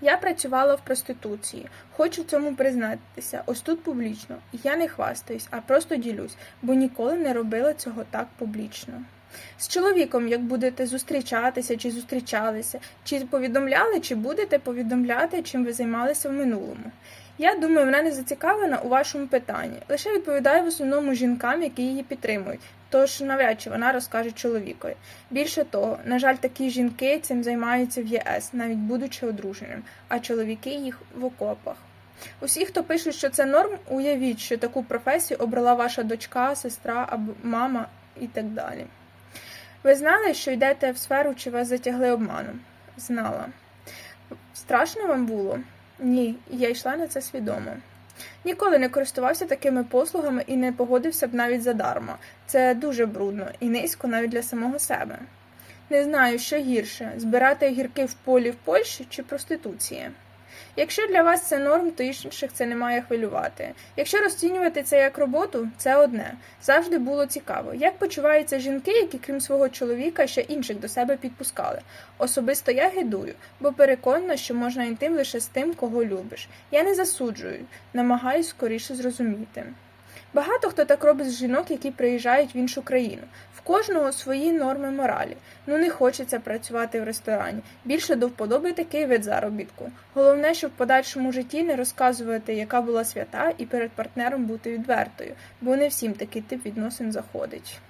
Я працювала в проституції. Хочу в цьому признатися. Ось тут публічно. Я не хвастаюсь, а просто ділюсь, бо ніколи не робила цього так публічно. З чоловіком, як будете зустрічатися чи зустрічалися, чи повідомляли, чи будете повідомляти, чим ви займалися в минулому. Я думаю, вона не зацікавлена у вашому питанні. Лише відповідає в основному жінкам, які її підтримують. Тож навряд чи вона розкаже чоловікові. Більше того, на жаль, такі жінки цим займаються в ЄС, навіть будучи одруженим, а чоловіки їх в окопах. Усі, хто пишуть, що це норм, уявіть, що таку професію обрала ваша дочка, сестра або мама і так далі. Ви знали, що йдете в сферу, чи вас затягли обманом? Знала. Страшно вам було? Ні, я йшла на це свідомо. Ніколи не користувався такими послугами і не погодився б навіть задарма. Це дуже брудно і низько навіть для самого себе. Не знаю, що гірше збирати огірки в полі в Польщі чи проституція. Якщо для вас це норм, то інших це не має хвилювати. Якщо розцінювати це як роботу, це одне. Завжди було цікаво, як почуваються жінки, які крім свого чоловіка ще інших до себе підпускали. Особисто я гидую, бо переконана, що можна інтим лише з тим, кого любиш. Я не засуджую, намагаюсь скоріше зрозуміти. Багато хто так робить з жінок, які приїжджають в іншу країну. В кожного свої норми моралі. Ну не хочеться працювати в ресторані. Більше до вподоби такий вид заробітку. Головне, щоб в подальшому житті не розказувати, яка була свята, і перед партнером бути відвертою, бо не всім такий тип відносин заходить.